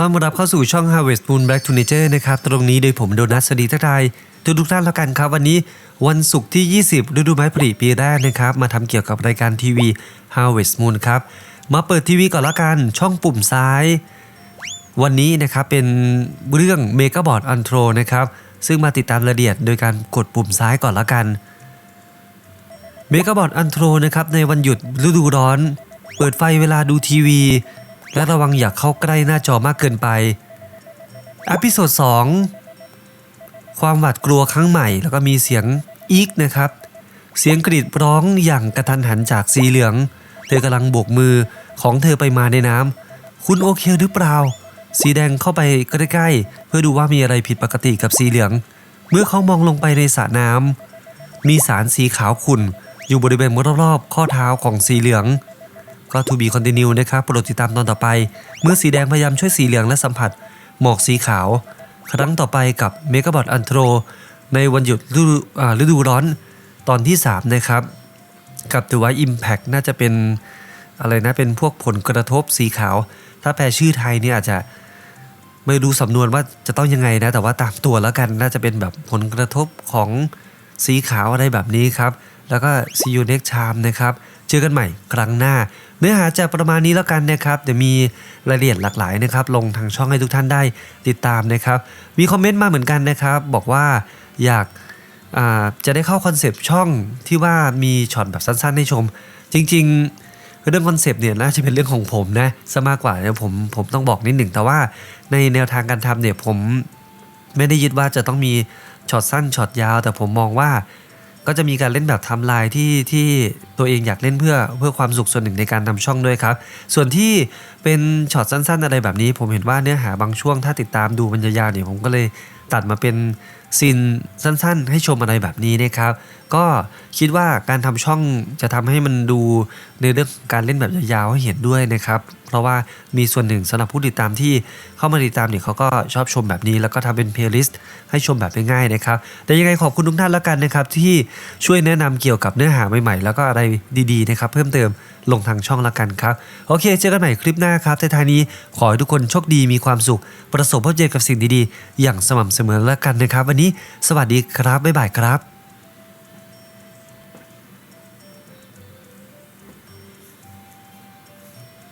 ต้อนรับเข้าสู่ช่อง Harvest Moon Black to Nature นะครับ ตรงนี้โดยผมโดนัทสดีทักทายทุกทุกท่านแล้วกันครับ วันนี้วันศุกร์ที่ 20 ฤดูไม้ผลิปีแรกนะครับ มาทำเกี่ยวกับรายการทีวี Harvest Moon ครับ มาเปิดทีวีก่อนละกัน ช่องปุ่มซ้าย วันนี้นะครับเป็นเรื่อง m e g a b o a r d Antro นะครับ ซึ่งมาติดตามรายละเอียดโดยการกดปุ่มซ้ายก่อนละกันเมก a บอ d อันโทรนะครับในวันหยุดฤดูร้อน เปิดไฟเวลาดูทีวี และระวังอย่าเข้าใกล้หน้าจอมากเกินไปอพิโซด2ความหวาดกลัวครั้งใหม่ แล้วก็มีเสียงอีกนะครับ เสียงกรีดร้องอย่างกระทันหันจากสีเหลือง เธอกำลังโบกมือของเธอไปมาในน้ำคุณโอเคหรือเปล่า สีแดงเข้าไปใกล้ๆเพื่อดูว่ามีอะไรผิดปกติกับสีเหลือง เมื่อเขามองลงไปในสระน้ำมีสารสีขาวขุ่นอยู่บริเวณรอบๆข้อเท้าของสีเหลือง ก็ทูบีคอนติเนียนะครับ โปรดติดตามตอนต่อไป เมื่อสีแดงพยายามช่วยสีเหลืองและสัมผัส หมอกสีขาว ครั้งต่อไปกับเมก a บอ d อันโทรในวันหยุดฤดูฤดูร้อนตอนที่ 3 นะครับ กับ The White Impact น่าจะเป็นอะไรนะ เป็นพวกผลกระทบสีขาว ถ้าแปลชื่อไทยเนี่ยอาจจะไม่รู้สำนวนว่าจะต้องยังไงนะ แต่ว่าตามตัวแล้วกันน่าจะเป็นแบบผลกระทบของสีขาวอะไรแบบนี้ครับ แล้วก็ see you next time นะครับ เจอกันใหม่ครั้งหน้า เนื้อหาจะประมาณนี้แล้วกันนะครับเดี๋ยวมีรายละเอียดหลากหลายนะครับ ลงทางช่องให้ทุกท่านได้ติดตามนะครับ มีคอมเมนต์มาเหมือนกันนะครับ บอกว่าอยากาจะได้เข้าคอนเซปต์ช่องที่ว่ามีช็อตแบบสั้นๆ ให้ชม จริง ๆ เรื่องคอนเซปต์เนี่ยน่าจะเป็นเรื่องของผมนะซะมากกว่าเนี่ยผมผมต้องบอกนิดหนึ่งแต่ว่าในแนวทางการทำเนี่ยผมไม่ได้ยึดว่าจะต้องมีช็อตสั้นช็อตยาว แต่ผมมองว่า ก็จะมีการเล่นแบบทำลายที่ที่ ตัวเองอยากเล่นเพื่อเพื่อความสุขส่วนหนึ่งในการทำช่องด้วยครับ ส่วนที่เป็นช็อตสั้น ๆ อะไรแบบนี้ ผมเห็นว่าเนื้อหาบางช่วงถ้าติดตามดูมันยาวๆเนี่ยผมก็เลยตัดมาเป็นซีนสั้น ๆ ให้ชมอะไรแบบนี้นะครับ ก็คิดว่าการทำช่องจะทำให้มันดูในเรื่องการเล่นแบบยาวๆให้เห็นด้วยนะครับ เพราะว่ามีส่วนหนึ่งสำหรับผู้ติดตามที่เข้ามาติดตามเนี่ยเขาก็ชอบชมแบบนี้ แล้วก็ทำเป็นเพลย์ลิสต์ให้ชมแบบง่ายๆนะครับแต่ยังไงขอบคุณทุกท่านแล้วกันนะครับที่ช่วยแนะนำเกี่ยวกับเนื้อหาใหม่ๆแล้วก็อะไรดีๆนะครับเพิ่มเติมลงทางช่องละกันครับ โอเค เจอกันใหม่คลิปหน้าครับท้ายนี้ขอให้ทุกคนโชคดีมีความสุข ประสบพบเจอกับสิ่งดีๆ อย่างสม่ำเสมอแล้วกันนะครับ วันนี้สวัสดีครับบ๊ายบายครับ